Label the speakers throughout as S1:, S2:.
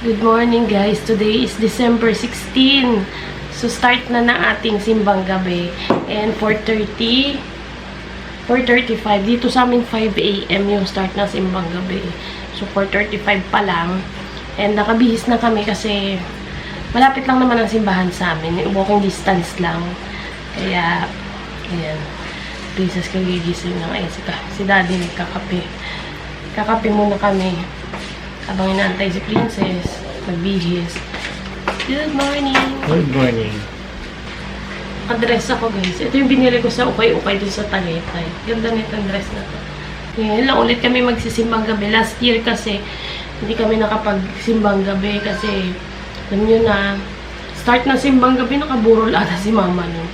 S1: Good morning guys. Today is December 16. So start na ng ating simbang gabi. And 4.30, 4.35. Dito sa amin 5 a.m. yung start ng simbang gabi. So 4.35 pa lang. And nakabihis na kami kasi malapit lang naman ang simbahan sa amin. Walking distance lang. Kaya, ayan. Princess kagigising ng ay, si, si daddy nagkakape. Kakape muna kami. Habang inaantay si Princess, magbihis. Good morning!
S2: Good morning.
S1: Nakadress ako guys. Ito yung binili ko sa ukay-ukay dun sa Tagaytay. Ganda nitong dress na to. Ngayon lang ulit kami magsisimbang gabi. Last year kasi, hindi kami nakapagsimbang gabi kasi, alam nyo na, start ng simbang gabi, nakaburol ata si mama nun.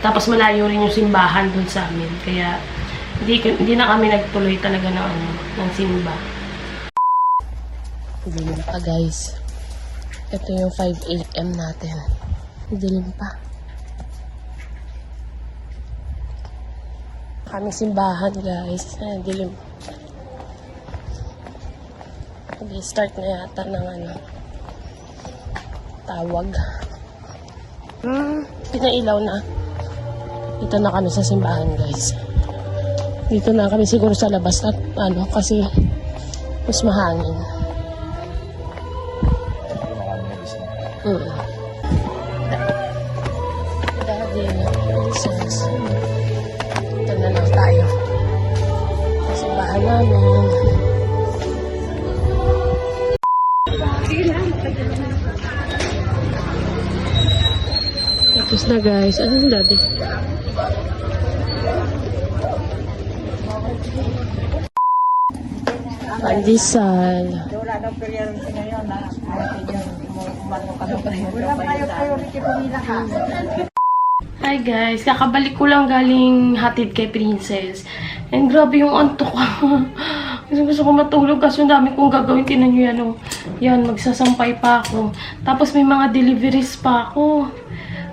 S1: Tapos malayo rin yung simbahan dun sa amin. Kaya, hindi, hindi na kami nagtuloy talaga ng, ano, ng simba. Dilim pa guys. Ito yung 5 a.m. natin. Dilim pa. Kami simbahan guys. Ay, dilim. Mag-start na yata ng ano. Tawag. Hmm, pinailaw na. Dito na kami sa simbahan guys. Dito na kami siguro sa labas at ano kasi mas mahangin. Mm. Na princess. Ito na lang tayo. Sa bahay namin. Tapos na guys. Ano yung daddy? Pandesal.
S3: Wala daw priority ngayon Wala tayo priority pumila ka.
S1: Hi guys, kakabalik ko lang galing hatid kay Princess. And grabe yung antok ko. Gusto gusto ko matulog kasi ang dami kong gagawin. Tinan nyo yan, oh. Yan, magsasampay pa ako. Tapos may mga deliveries pa ako.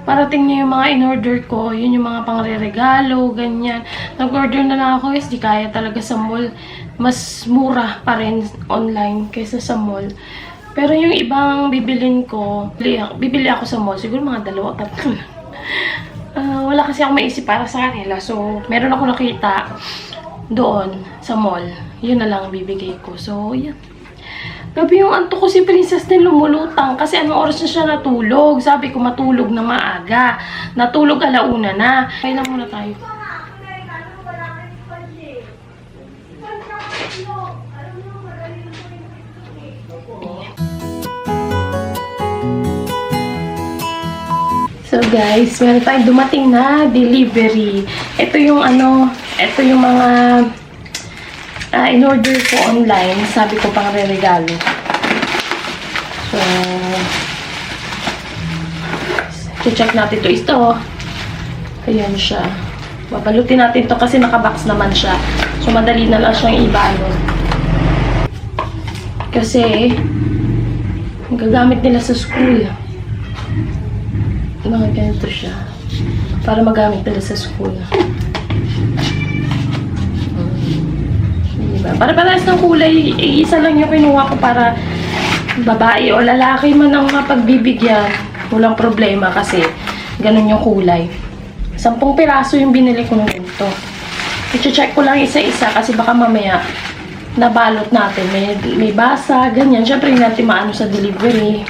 S1: Parating niya yung mga in-order ko. Yun yung mga pangre-regalo, ganyan. Nag-order na lang ako guys. Di kaya talaga sa mall. Mas mura pa rin online kaysa sa mall. Pero yung ibang bibilin ko, bibili ako, sa mall. Siguro mga dalawa, tatlo lang. Ah, wala kasi ako maisip para sa kanila. So, meron ako nakita doon sa mall. Yun na lang ang bibigay ko. So, yan. Gabi yung anto ko si Princess din lumulutang kasi anong oras na siya natulog. Sabi ko matulog na maaga. Natulog alauna na. Kaya lang muna tayo. So guys, meron tayong dumating na delivery. Ito yung ano, ito yung mga ah, in-order ko online. Sabi ko pang re-regalo. So, check natin ito. Ito, ayan siya. Babalutin natin to kasi nakabox naman siya. So, madali na lang siyang ibalot. Kasi, gagamit nila sa school. Mga ganito siya. Para magamit nila sa school. Diba? Para parehas ng kulay, eh, isa lang yung kinuha ko para babae o lalaki man ang mapagbibigyan. Walang problema kasi ganun yung kulay. Sampung piraso yung binili ko ng ganito. I-check ko lang isa-isa kasi baka mamaya nabalot natin. May, may basa, ganyan. Siyempre, hindi natin maano sa delivery.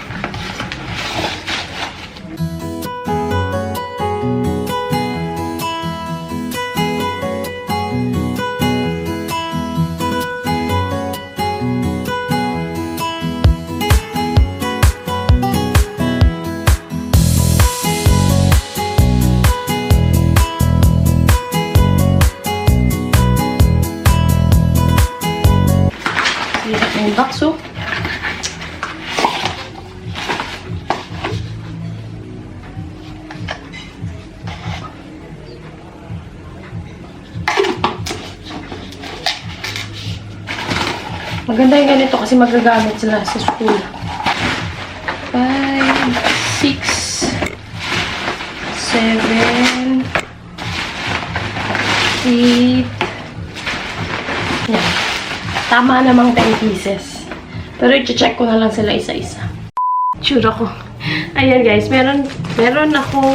S1: Oh. Maganda yung ganito kasi magagamit sila sa school. 5, 6, 7, 8, yan. Tama namang 10 pieces. Pero i-check ko na lang sila isa-isa. Tsura ko. Ayan guys, meron, meron akong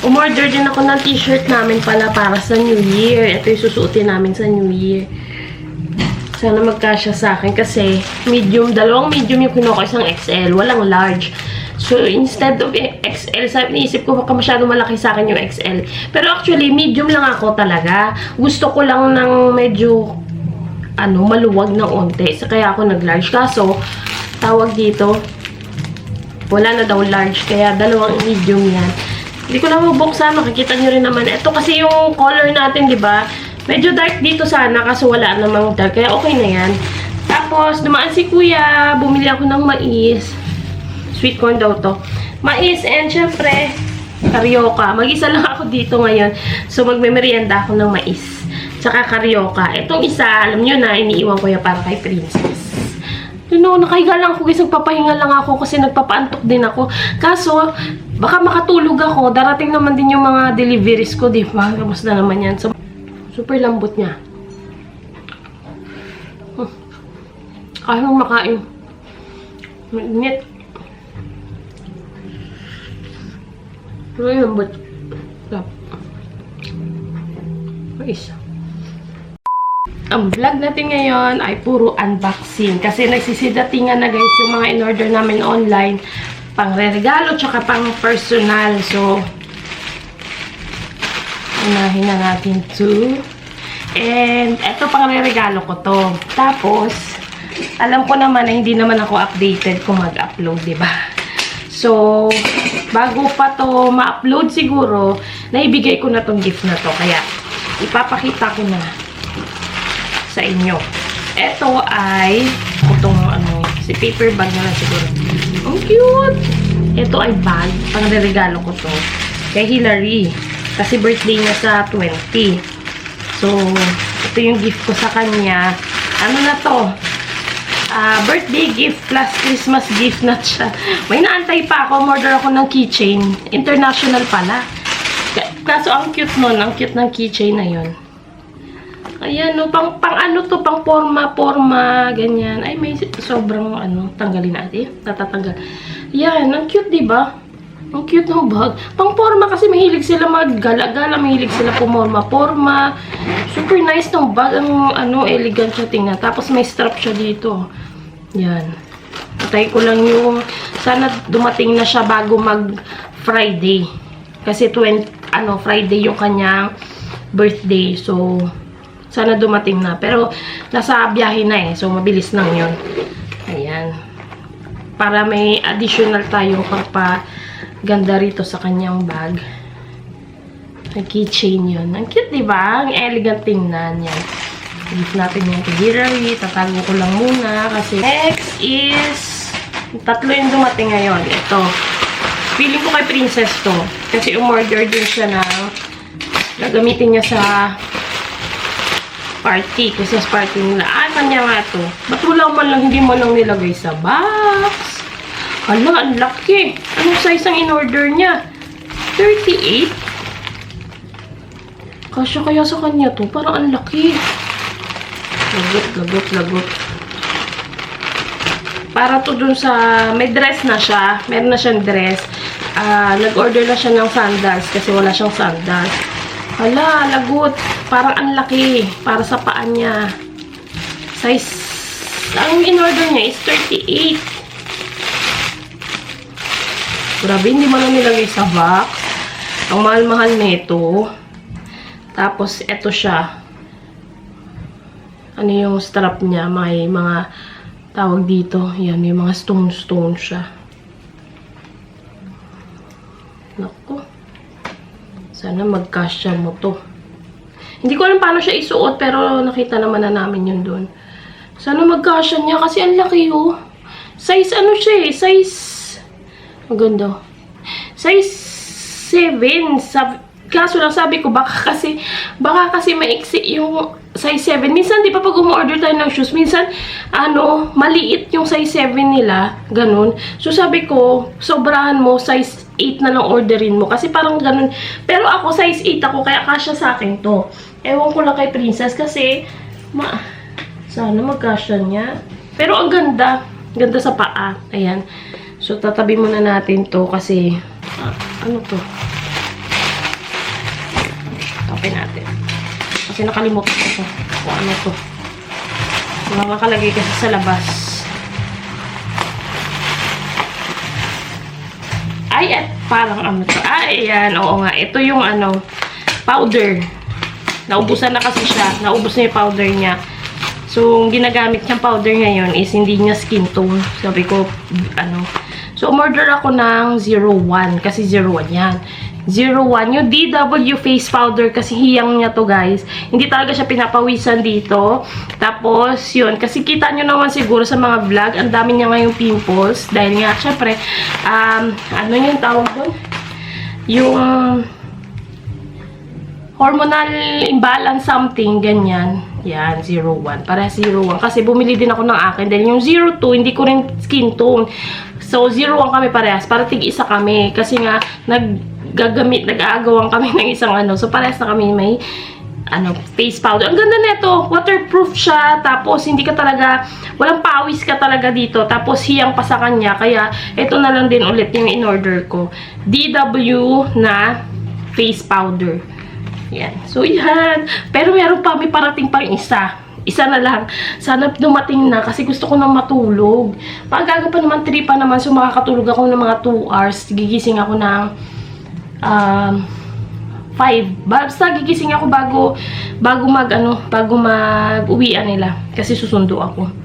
S1: umorder din ako ng t-shirt namin pala para sa New Year. Ito yung susuotin namin sa New Year. Sana magkasya sa akin kasi medium, dalawang medium yung kinuha ko, isang XL, walang large. So, instead of XL, sabi, niisip ko baka masyado malaki sa akin yung XL. Pero actually, medium lang ako talaga. Gusto ko lang ng medyo, ano, maluwag na onte. So, kaya ako nag-large. Kaso, tawag dito, wala na daw large. Kaya dalawang medium yan. Hindi ko na mabuksan. Makikita nyo rin naman. Ito kasi yung color natin, di ba? Medyo dark dito sana kasi wala namang dark. Kaya okay na yan. Tapos, dumaan si kuya. Bumili ako ng mais. Sweet corn daw to. Mais and syempre, karyoka. Mag-isa lang ako dito ngayon. So, magme-merienda ako ng mais. Tsaka karyoka. Itong isa, alam nyo na, iniiwan ko yan para kay Princess. You know, nakahiga lang ako guys, nagpapahinga lang ako kasi nagpapaantok din ako. Kaso, baka makatulog ako. Darating naman din yung mga deliveries ko, di ba? Kamusta naman yan? So, super lambot niya. Hmm. Kaya mong makain. Init. Pero yung lambot. Sarap. Mais. Ang vlog natin ngayon ay puro unboxing. Kasi nagsisidatingan na guys yung mga in-order namin online. Pang regalo tsaka pang personal. So, unahin na natin to. And, eto pang regalo ko to. Tapos, alam ko naman na hindi naman ako updated kung mag-upload, ba? So, bago pa to ma-upload siguro, naibigay ko na tong gift na to. Kaya, ipapakita ko na sa inyo. Ito ay, itong ano, si paper bag na lang siguro. Ang cute! Ito ay bag, pang regalo ko to. Kay Hillary. Kasi birthday niya sa 20. So, ito yung gift ko sa kanya. Ano na to? Ah, birthday gift plus Christmas gift na siya. May naantay pa ako. Order ako ng keychain. International pala. Ka- Kaso ang cute nun. Ang cute ng keychain na yon. Ayan, no, pang, pang ano to, pang forma, forma, ganyan. Ay, may sobrang, ano, tanggalin natin. Tatatanggal. Yan, ang cute, di ba? Ang cute ng bag. Pang forma kasi mahilig sila maggala-gala, mahilig sila pumorma-forma. Super nice ng bag. Ang, ano, elegant siya tingnan. Tapos may strap siya dito. Yan. Patay ko lang yung, sana dumating na siya bago mag-Friday. Kasi 20, ano, Friday yung kanyang birthday. So, sana dumating na. Pero, nasa biyahe na eh. So, mabilis lang yun. Ayan. Para may additional tayong pagpa ganda rito sa kanyang bag. May keychain yun. Ang cute, di ba? Ang elegant tingnan yan. Gift natin yung Hilary. Tatago ko lang muna kasi next is tatlo yung dumating ngayon. Ito. Feeling ko kay Princess to. Kasi umorder din siya ng gagamitin niya sa party. Sa party nila. Ah, kanya nga to. Ba't wala man lang, hindi mo lang nilagay sa box? Hala, ang laki. Anong size ang in-order niya? 38? Kasya kaya sa kanya to? Parang ang laki. Lagot, lagot, lagot. Para to dun sa... May dress na siya. Meron na siyang dress. Ah, nag-order na siya ng sandals kasi wala siyang sandals. Hala, lagot. Parang ang laki. Para sa paa niya. Size... Ang in-order niya is 38. Grabe, hindi mo lang nilagay sa box. Ang mahal-mahal nito. Tapos, eto siya. Ano yung strap niya? May mga tawag dito. Yan, may mga stone-stone siya. Naku. Sana magkasya mo to. Hindi ko alam paano siya isuot, pero nakita naman na namin yun doon. Sana magkasya niya kasi ang laki oh. Size ano siya eh? Size Maganda. Size 7. Sab kaso lang sabi ko, baka kasi, baka kasi maiksi yung size 7. Minsan, di ba pag umorder tayo ng shoes, minsan, ano, maliit yung size 7 nila. Ganun. So, sabi ko, sobrahan mo, size 8 na lang orderin mo. Kasi parang ganun. Pero ako, size 8 ako, kaya kasya sa akin to. Ewan ko lang kay Princess kasi, ma, sana magkasya niya. Pero ang ganda. Ganda sa paa. Ayan. So, tatabi muna natin to kasi, ah, ano to? Open natin. Kasi nakalimutan ko kung ano to. Mamakalagay kasi sa labas. Ay, at parang ano to. Ay, ayan. Oo nga. Ito yung ano, powder. Naubusan na kasi siya. Naubos na yung powder niya. So, ang ginagamit niyang powder ngayon is hindi niya skin tone. Sabi ko, ano. So, umorder ako ng 01. Kasi 01 yan. 01. Yung DW face powder kasi hiyang niya to guys. Hindi talaga siya pinapawisan dito. Tapos, yun. Kasi kita nyo naman siguro sa mga vlog, ang dami niya ngayong pimples. Dahil nga, syempre, um, ano yung tawag doon? Yung hormonal imbalance something, ganyan. Yan, 01. Para 01. Kasi bumili din ako ng akin. Dahil yung 02, hindi ko rin skin tone. So, 01 kami parehas. Para tig-isa kami. Kasi nga, naggagamit, nag-aagawan kami ng isang ano. So, parehas na kami may ano, face powder. Ang ganda nito. Waterproof siya. Tapos, hindi ka talaga, walang pawis ka talaga dito. Tapos, hiyang pa sa kanya. Kaya, ito na lang din ulit yung in-order ko. DW na face powder. Yan. So, yan. Pero meron pa, may parating pang isa. Isa na lang. Sana dumating na kasi gusto ko nang matulog. Pagaga pa naman, 3 pa naman. So, makakatulog ako ng mga 2 hours. Gigising ako ng um, 5. Basta gigising ako bago bago mag ano, bago mag-uwian nila kasi susundo ako.